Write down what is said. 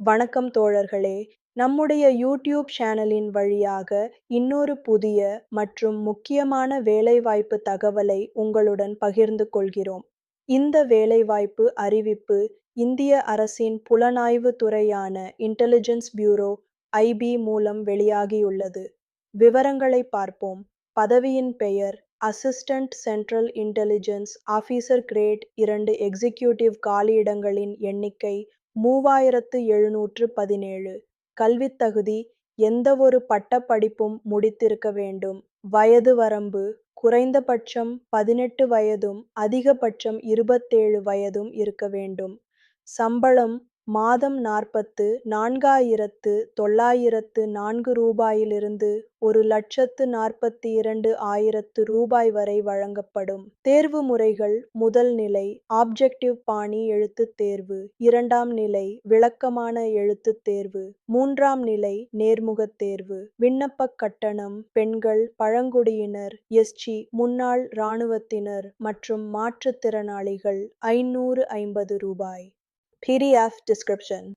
வணக்கம் தோழர்களே. நம்முடைய யூடியூப் சேனலின் வழியாக இன்னொரு புதிய மற்றும் முக்கியமான வேலைவாய்ப்பு தகவலை உங்களுடன் பகிர்ந்து கொள்கிறோம். இந்த வேலைவாய்ப்பு அறிவிப்பு இந்திய அரசின் புலனாய்வு துறையான இன்டெலிஜென்ஸ் பியூரோ ஐபி மூலம் வெளியாகியுள்ளது. விவரங்களை பார்ப்போம். பதவியின் பெயர் assistant central intelligence officer grade இரண்டு எக்ஸிக்யூட்டிவ் காலியிடங்களின் எண்ணிக்கை மூவாயிரத்து எழுநூற்று பதினேழு. கல்வித் தகுதி எந்தவொரு பட்டப்படிப்பும் முடித்திருக்க வேண்டும். வயது வரம்பு குறைந்தபட்சம் பதினெட்டு வயதும் அதிகபட்சம் இருபத்தேழு வயதும் இருக்க வேண்டும். சம்பளம் மாதம் நாற்பத்து நான்காயிரத்து தொள்ளாயிரத்து நான்கு ரூபாயிலிருந்து ஒரு லட்சத்து நாற்பத்தி இரண்டு ஆயிரத்து ரூபாய் வரை வழங்கப்படும். தேர்வு முறைகள் முதல் நிலை ஆப்ஜெக்டிவ் பாணி எழுத்துத் தேர்வு இரண்டாம் நிலை விளக்கமான எழுத்துத் தேர்வு மூன்றாம் நிலை நேர்முகத் தேர்வு. விண்ணப்பக் கட்டணம் பெண்கள் பழங்குடியினர் எஸ்சி முன்னாள் இராணுவத்தினர் மற்றும் மாற்றுத்திறனாளிகள் ஐநூறு ஐம்பது ரூபாய். pdf description.